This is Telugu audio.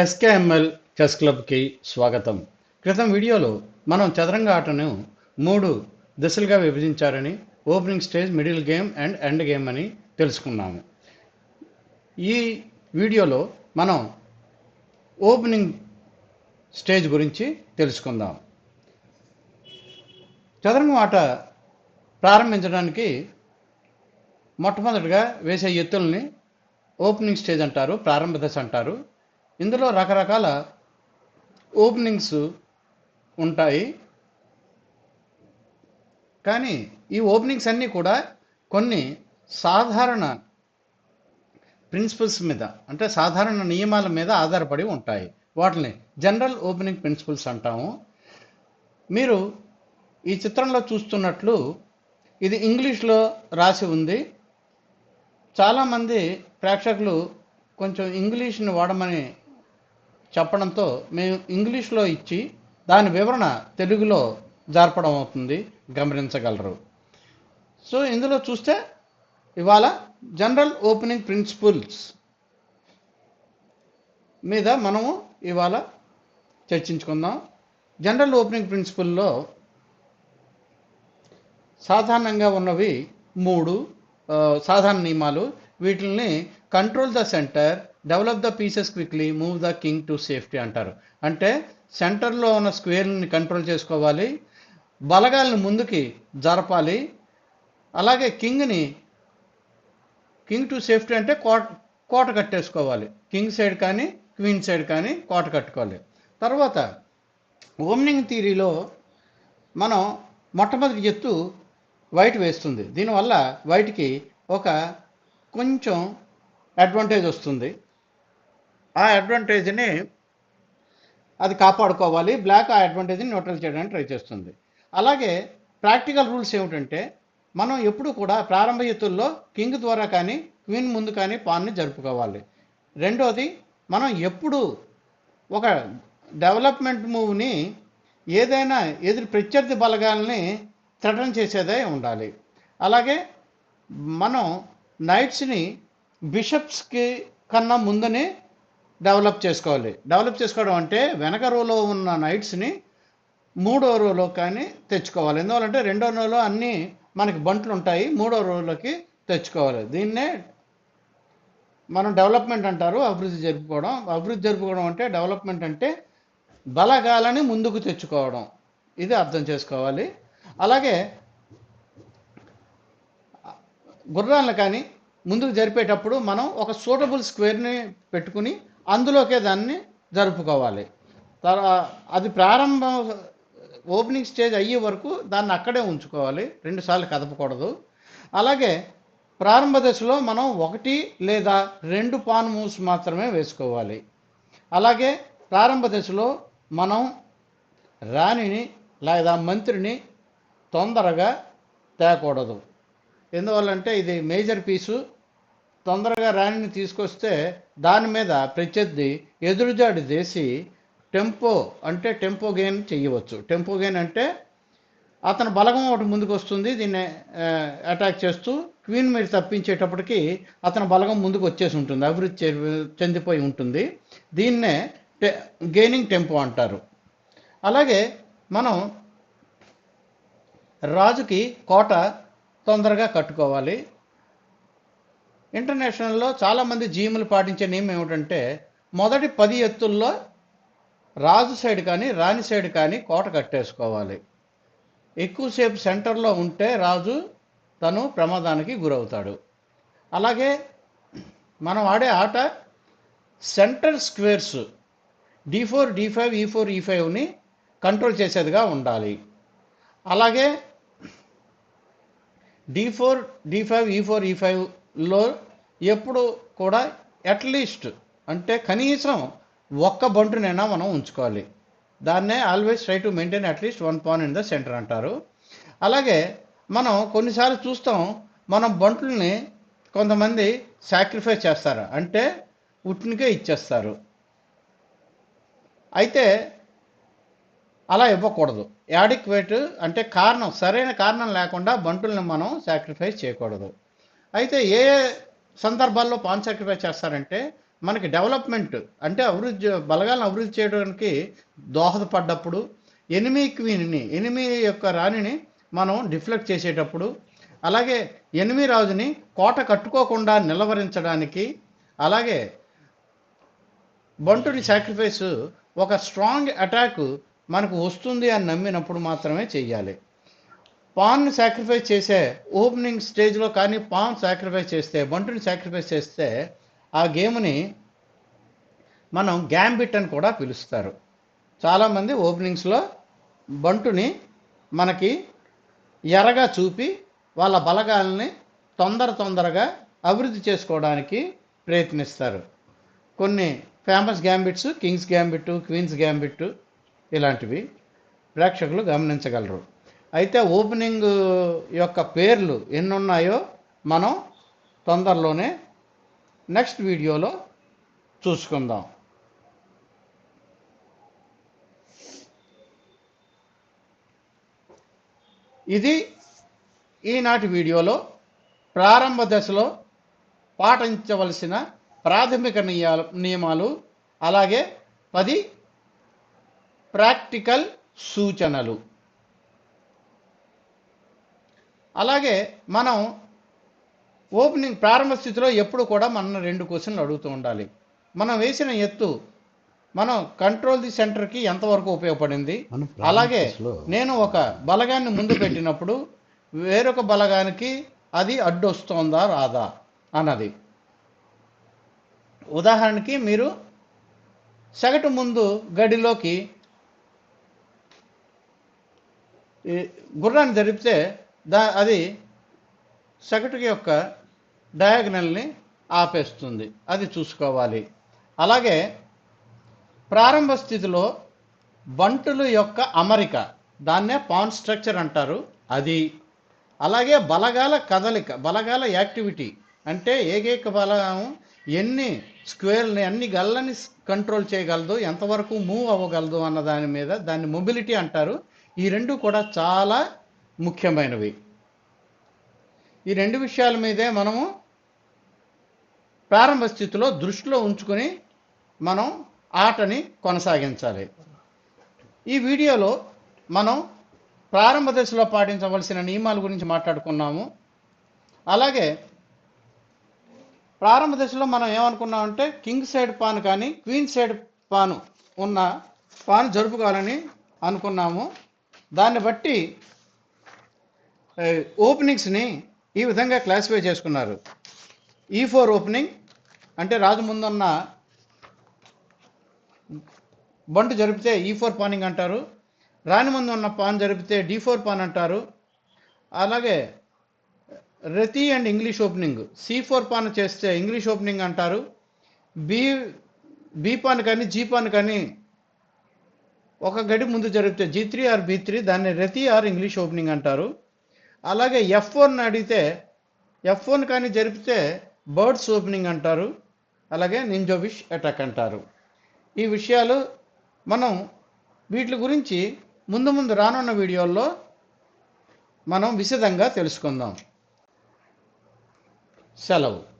ఎస్కేఎంఎల్ చెస్ క్లబ్కి స్వాగతం. క్రితం వీడియోలో మనం చదరంగ ఆటను మూడు దశలుగా విభజించారని opening stage middle game and end game అని తెలుసుకున్నాము. ఈ వీడియోలో మనం ఓపెనింగ్ స్టేజ్ గురించి తెలుసుకుందాం. చదరంగం ఆట ప్రారంభించడానికి మొట్టమొదటిగా వేసే ఎత్తుల్ని ఓపెనింగ్ స్టేజ్ అంటారు ప్రారంభ దశ అంటారు. ఇందులో రకరకాల ఓపెనింగ్స్ ఉంటాయి. కానీ ఈ ఓపెనింగ్స్ అన్నీ కూడా కొన్ని సాధారణ ప్రిన్సిపల్స్ మీద అంటే సాధారణ నియమాల మీద ఆధారపడి ఉంటాయి. వాటిని జనరల్ ఓపెనింగ్ ప్రిన్సిపల్స్ అంటాము. మీరు ఈ చిత్రంలో చూస్తున్నట్లు ఇది ఇంగ్లీష్లో రాసి ఉంది. చాలామంది ప్రేక్షకులు కొంచెం ఇంగ్లీష్ని వాడమని చెప్పడంతో మేము ఇంగ్లీష్లో ఇచ్చి దాని వివరణ తెలుగులో జరపడం అవుతుంది. గమనించగలరు. సో ఇందులో చూస్తే ఇవాళ జనరల్ ఓపెనింగ్ ప్రిన్సిపల్స్ మీద మనము ఇవాళ చర్చించుకుందాం. జనరల్ ఓపెనింగ్ ప్రిన్సిపల్లో సాధారణంగా ఉన్నవి మూడు సాధారణ నియమాలు. వీటిని control the centre develop the pieces quickly move the king to safety అంటారు. అంటే సెంటర్లో ఉన్న స్క్వేర్ని కంట్రోల్ చేసుకోవాలి బలగాలను ముందుకి జరపాలి అలాగే కింగ్ని కింగ్ టు సేఫ్టీ అంటే కోట కోట కట్టేసుకోవాలి. కింగ్ సైడ్ కానీ క్వీన్ సైడ్ కానీ కోట కట్టుకోవాలి. తర్వాత ఓపెనింగ్ థీరీలో మనం మొట్టమొదటి ఎత్తు వైట్ వేస్తుంది. దీనివల్ల వైట్కి ఒక కొంచెం అడ్వాంటేజ్ వస్తుంది. ఆ అడ్వాంటేజ్ని అది కాపాడుకోవాలి. బ్లాక్ ఆ అడ్వాంటేజ్ని న్యూట్రల్ చేయడానికి ట్రై చేస్తుంది. అలాగే ప్రాక్టికల్ రూల్స్ ఏమిటంటే మనం ఎప్పుడు కూడా ప్రారంభ ఎత్తుల్లో కింగ్ ద్వారా కానీ క్వీన్ ముందు కానీ పాన్ని జరుపుకోవాలి. రెండోది మనం ఎప్పుడు ఒక డెవలప్మెంట్ మూవ్ని ఏదైనా ఎదురు ప్రత్యర్థి బలగాల్ని థ్రెటన్ చేసేదే ఉండాలి. అలాగే మనం నైట్స్ని బిషప్స్కి కన్నా ముందునే డెవలప్ చేసుకోవాలి. డెవలప్ చేసుకోవడం అంటే వెనక రోలో ఉన్న నైట్స్ని మూడో రోలో కానీ తెచ్చుకోవాలి. ఎందువల్లంటే రెండో రోలో అన్నీ మనకి బంట్లు ఉంటాయి. మూడో రోలోకి తెచ్చుకోవాలి. దీన్నే మనం డెవలప్మెంట్ అంటారు. అభివృద్ధి జరుపుకోవడం. అభివృద్ధి జరుపుకోవడం అంటే డెవలప్మెంట్ అంటే బలగాలని ముందుకు తెచ్చుకోవడం. ఇది అర్థం చేసుకోవాలి. అలాగే గుర్రాలను కానీ ముందుకు జరిపేటప్పుడు మనం ఒక సూటబుల్ స్క్వేర్ని పెట్టుకుని అందులోకే దాన్ని జరుపుకోవాలి. అది ప్రారంభ ఓపెనింగ్ స్టేజ్ అయ్యే వరకు దాన్ని అక్కడే ఉంచుకోవాలి. రెండుసార్లు కదపకూడదు. అలాగే ప్రారంభ దశలో మనం ఒకటి లేదా రెండు పాన్ మూవ్స్ మాత్రమే వేసుకోవాలి. అలాగే ప్రారంభ దశలో మనం రాణిని లేదా మంత్రిని తొందరగా తేకూడదు. ఎందువల్లంటే ఇది మేజర్ పీసు. తొందరగా రాణిని తీసుకొస్తే దాని మీద ప్రత్యర్థి ఎదురుజాడి చేసి టెంపో అంటే టెంపో గెయిన్ చేయవచ్చు టెంపో గెయిన్ అంటే అతను బలగం ఒకటి ముందుకు వస్తుంది దీన్ని అటాక్ చేస్తూ క్వీన్ మీరు తప్పించేటప్పటికి అతని బలగం ముందుకు వచ్చేసి ఉంటుంది అభివృద్ధి చెందిపోయి ఉంటుంది. దీన్నే టె గెయినింగ్ టెంపో అంటారు. అలాగే మనం రాజుకి కోట తొందరగా కట్టుకోవాలి. ఇంటర్నేషనల్లో చాలామంది జీములు పాటించే నియమం ఏమిటంటే మొదటి పది ఎత్తుల్లో రాజు సైడ్ కానీ రాణి సైడ్ కానీ కోట కట్టేసుకోవాలి. ఎక్కువసేపు సెంటర్లో ఉంటే రాజు తను ప్రమాదానికి గురవుతాడు. అలాగే మనం ఆడే ఆట centre squares D four D five E four E ఫైవ్ని control చేసేదిగా ఉండాలి. అలాగే D four D five E four E ఫైవ్లో ఎప్పుడు కూడా అట్లీస్ట్ అంటే కనీసం ఒక్క బంటునైనా మనం ఉంచుకోవాలి. దాన్నే always try to maintain at least one pawn in the centre అంటారు. అలాగే మనం కొన్నిసార్లు చూస్తాం మనం బంటుల్ని కొంతమంది సాక్రిఫైస్ చేస్తారు. అంటే ఉట్నికే ఇచ్చేస్తారు. అయితే అలా ఇవ్వకూడదు. యాడిక్వేట్ అంటే కారణం సరైన కారణం లేకుండా బంటుల్ని మనం సాక్రిఫైస్ చేయకూడదు. అయితే ఏ సందర్భాల్లో పాన్ సాక్రిఫైస్ చేస్తారంటే మనకి డెవలప్మెంట్ అంటే అభివృద్ధి బలగాలను అభివృద్ధి చేయడానికి దోహదపడ్డప్పుడు ఎనిమి క్వీన్ని ఎనిమీ యొక్క రాణిని మనం డిఫ్లెక్ట్ చేసేటప్పుడు అలాగే ఎనిమి రాజుని కోట కట్టుకోకుండా నిలవరించడానికి అలాగే బంటుని సాక్రిఫైస్ ఒక స్ట్రాంగ్ అటాక్ మనకు వస్తుంది అని నమ్మినప్పుడు మాత్రమే చేయాలి పాన్ సాక్రిఫైస్ చేసే ఓపెనింగ్ స్టేజ్లో కానీ పాన్ సాక్రిఫైస్ చేస్తే బంటుని సాక్రిఫైస్ చేస్తే ఆ గేమ్ని మనం గ్యాంబిట్ అని కూడా పిలుస్తారు. చాలామంది ఓపెనింగ్స్లో బంటుని మనకి ఎరగా చూపి వాళ్ళ బలగాల్ని తొందర తొందరగా అభివృద్ధి చేసుకోవడానికి ప్రయత్నిస్తారు. కొన్ని famous gambits king's gambit queen's gambit ఇలాంటివి ప్రేక్షకులు గమనించగలరు. అయితే ఓపెనింగ్ యొక్క పేర్లు ఎన్ని ఉన్నాయో మనం తొందరలోనే నెక్స్ట్ వీడియోలో చూసుకుందాం. ఇది ఈనాటి వీడియోలో ప్రారంభ దశలో పాటించవలసిన ప్రాథమిక నియాలు నియమాలు అలాగే పది ప్రాక్టికల్ సూచనలు. అలాగే మనం ఓపెనింగ్ ప్రారంభ స్థితిలో ఎప్పుడు కూడా మన రెండు క్వశ్చన్లు అడుగుతూ ఉండాలి. మనం వేసిన ఎత్తు మనం కంట్రోల్ ది సెంటర్కి ఎంతవరకు ఉపయోగపడింది? అలాగే నేను ఒక బలగాన్ని ముందు పెట్టినప్పుడు వేరొక బలగానికి అది అడ్డొస్తోందా రాదా అన్నది. ఉదాహరణకి మీరు సగటు ముందు గడిలోకి గుర్రాన్ని జరిపితే దా అది సగటు యొక్క డయాగ్నల్ని ఆపేస్తుంది. అది చూసుకోవాలి. అలాగే ప్రారంభ స్థితిలో బంటుల యొక్క అమరిక దాన్నే పాన్ స్ట్రక్చర్ అంటారు అది. అలాగే బలగాల కదలిక బలగాల యాక్టివిటీ అంటే ఏకైక బలం ఎన్ని స్క్వేర్ని అన్ని గల్లని కంట్రోల్ చేయగలదు ఎంతవరకు మూవ్ అవ్వగలదు అన్న దాని మీద దాన్ని మొబిలిటీ అంటారు. ఈ రెండు కూడా చాలా ముఖ్యమైనవి. ఈ రెండు విషయాల మీదే మనము ప్రారంభ స్థితిలో దృష్టిలో ఉంచుకొని మనం ఆటని కొనసాగించాలి. ఈ వీడియోలో మనం ప్రారంభ దశలో పాటించవలసిన నియమాల గురించి మాట్లాడుకున్నాము. అలాగే ప్రారంభ దశలో మనం ఏమనుకున్నామంటే కింగ్ సైడ్ పాన్ కానీ క్వీన్ సైడ్ పాను ఉన్న పాను జరుపుకోవాలని అనుకున్నాము. దాన్ని బట్టి ఓపెనింగ్స్ని ఈ విధంగా క్లాసిఫై చేసుకున్నారు. ఈ ఫోర్ ఓపెనింగ్ అంటే రాజు ముందున్న బంటు జరిపితే ఈ ఫోర్ పానింగ్ అంటారు. రాని ముందు ఉన్న పాన్ జరిపితే డి ఫోర్ పాన్ అంటారు. అలాగే Reti and English opening C four pawn చేస్తే ఇంగ్లీష్ ఓపెనింగ్ అంటారు. బి బి పాన్ కానీ జీ పాన్ కానీ ఒక గడి ముందు జరిపితే G three or B three దాన్ని రతి ఆర్ ఇంగ్లీష్ ఓపెనింగ్ అంటారు. అలాగే ఎఫ్ వన్ అడిగితే ఎఫ్ ఫోన్ కానీ జరిపితే బర్డ్స్ ఓపెనింగ్ అంటారు అలాగే నింజోవిష్ అటాక్ అంటారు. ఈ విషయాలు మనం వీటి గురించి ముందు ముందు రానున్న వీడియోల్లో మనం విశదంగా తెలుసుకుందాం. సెలవు.